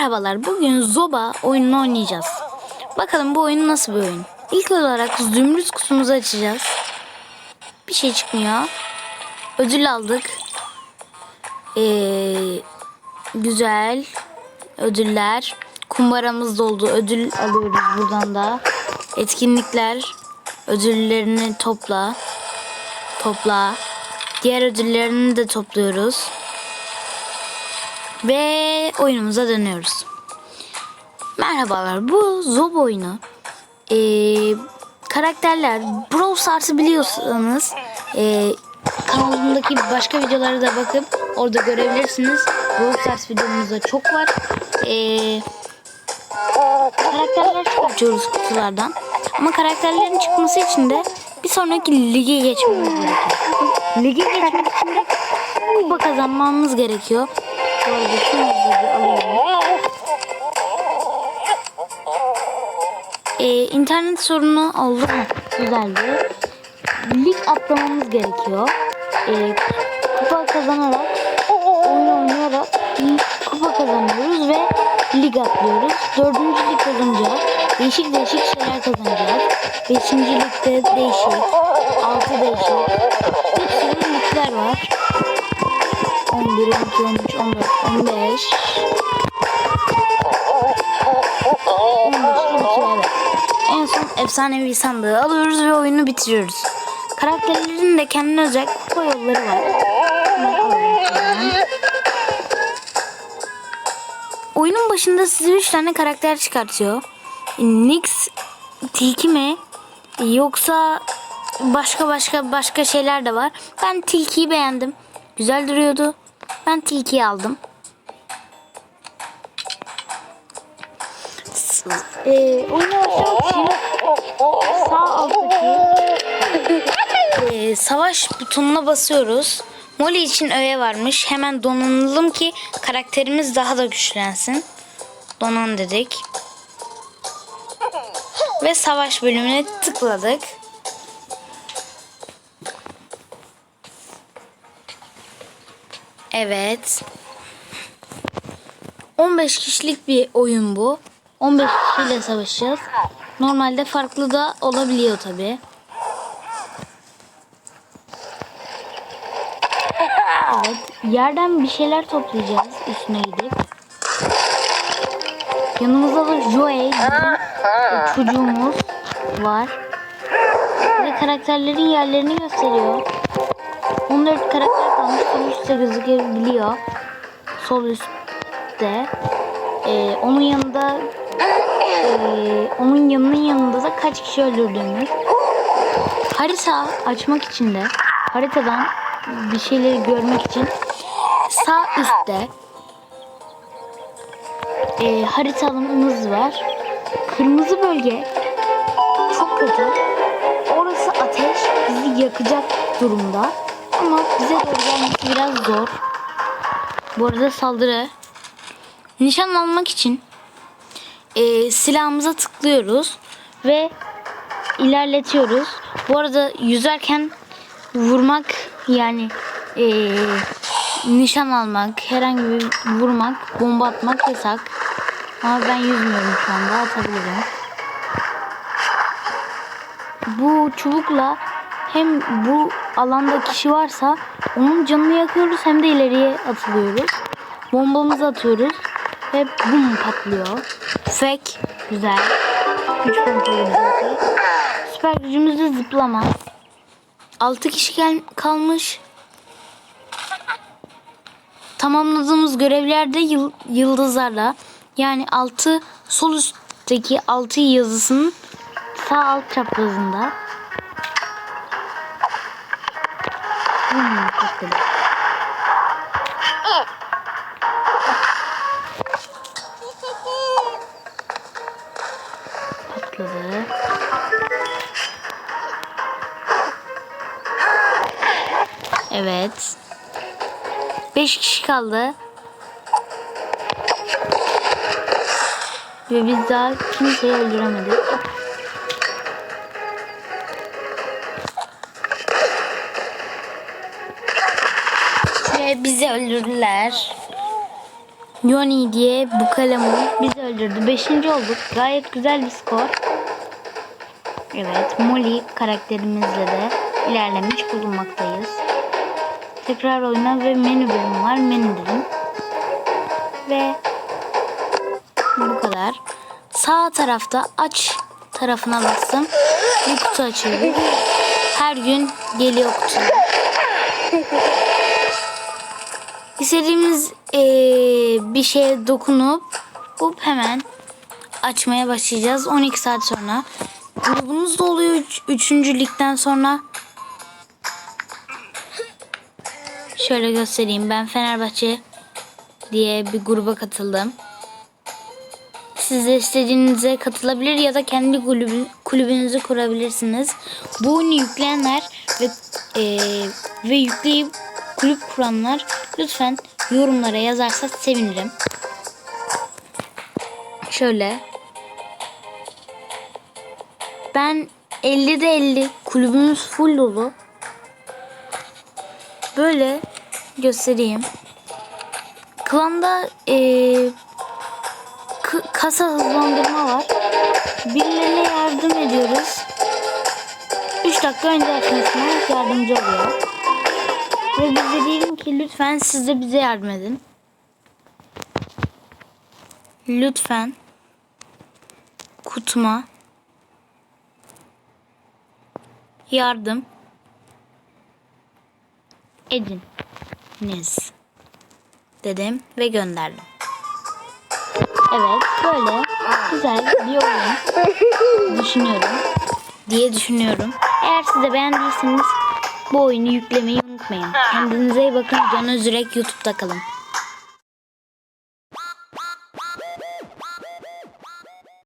Merhabalar. Bugün Zoba oyununu oynayacağız. Bakalım bu oyun nasıl bir oyun? İlk olarak zümrüt kutumuzu açacağız. Bir şey çıkmıyor. Ödül aldık. Ee, güzel. Ödüller. Kumbaramız doldu. Ödül alıyoruz buradan da. Etkinlikler. Ödüllerini topla. Topla. Diğer ödüllerini de topluyoruz. Ve oyunumuza dönüyoruz. Merhabalar. Bu Zob oyunu. Ee, karakterler Brawl Stars'ı biliyorsanız ee, kanalımdaki başka videolara da bakıp orada görebilirsiniz. Brawl Stars videomuzda çok var. Ee, karakterler çıkartıyoruz kutulardan. Ama karakterlerin çıkması için de bir sonraki lige geçmemiz gerekiyor. Lige geçmek için de kupa kazanmamız gerekiyor. Alayım. Ee, internet sorunu oldu mu? Güzeldi. Lig atlamamız gerekiyor. Ee, kupa kazanarak, oyun oynayarak kupa kazanıyoruz ve lig atlıyoruz. Dördüncü lig olunca değişik değişik şeyler kazanacağız. Beşinci ligde değişik, altı değişik. Bir sürü ligler var. 11, 12, 13, 14, 15. 15 12 evet. En son efsanevi sandığı alıyoruz ve oyunu bitiriyoruz. Karakterlerin de kendine özel kupa yolları var. Oyunun başında size 3 tane karakter çıkartıyor. Nix, Tilki mi? Yoksa başka başka başka şeyler de var. Ben Tilki'yi beğendim. Güzel duruyordu. Ben Tilki'yi aldım. Ee, sağ alttaki ee, savaş butonuna basıyoruz. Molly için öğe varmış. Hemen donanalım ki karakterimiz daha da güçlensin. Donan dedik. Ve savaş bölümüne tıkladık. Evet. 15 kişilik bir oyun bu. 15 kişiyle savaşacağız. Normalde farklı da olabiliyor tabi. Evet. Yerden bir şeyler toplayacağız üstüne gidip. Yanımızda da Joey çocuğumuz var. Ve karakterlerin yerlerini gösteriyor. 14 karakter. Sol üstte gözükebiliyor. Sol üstte. Ee, onun yanında ee, onun yanının yanında da kaç kişi öldürdüğümüz. Harita açmak için de haritadan bir şeyleri görmek için sağ üstte e, haritamız var. Kırmızı bölge çok kötü. Orası ateş bizi yakacak durumda. Ama bize doğru gelmesi biraz zor. Bu arada saldırı. Nişan almak için e, silahımıza tıklıyoruz ve ilerletiyoruz. Bu arada yüzerken vurmak yani e, nişan almak, herhangi bir vurmak, bomba atmak yasak. Ama ben yüzmüyorum şu anda atabilirim. Bu çubukla hem bu alanda kişi varsa onun canını yakıyoruz hem de ileriye atılıyoruz. Bombamızı atıyoruz ve bum patlıyor. Tüfek güzel. Süper gücümüz de zıplama. 6 kişi gel kalmış. Tamamladığımız görevlerde yıl, yıldızlarla yani 6 sol üstteki 6 yazısının sağ alt çaprazında. Hmm. Evet. 5 kişi kaldı. Ve biz daha kimseyi öldüremedik. Bizi öldürdüler. Yoni diye bu kalemi bizi öldürdü. Beşinci olduk. Gayet güzel bir skor. Evet, Molly karakterimizle de ilerlemiş bulunmaktayız. Tekrar oyna ve menü bölümü var. Menü dedim. Ve bu kadar. Sağ tarafta aç tarafına bastım. Bir kutu açıyoruz. Her gün geliyor kutu. İstediğimiz eee, bir şeye dokunup hop hemen açmaya başlayacağız. 12 saat sonra. Grubunuz da oluyor 3. ligden sonra. Şöyle göstereyim. Ben Fenerbahçe diye bir gruba katıldım. Siz de istediğinize katılabilir ya da kendi kulübü, kulübünüzü kurabilirsiniz. Bu oyunu yükleyenler ve eee, ve yükleyip kulüp kuranlar lütfen yorumlara yazarsa sevinirim. Şöyle. Ben 50'de 50 kulübümüz full dolu. Böyle göstereyim. Klanda eee k- kasa hızlandırma var. Birilerine yardım ediyoruz. 3 dakika önce açmasına yardımcı oluyor. Ve bize diyelim ki lütfen siz de bize yardım edin. Lütfen kutuma yardım ediniz dedim ve gönderdim. Evet böyle güzel bir oyun düşünüyorum diye düşünüyorum. Eğer siz de beğendiyseniz bu oyunu yüklemeyi unutmayın. Kendinize iyi bakın. Can Özürek YouTube'da kalın.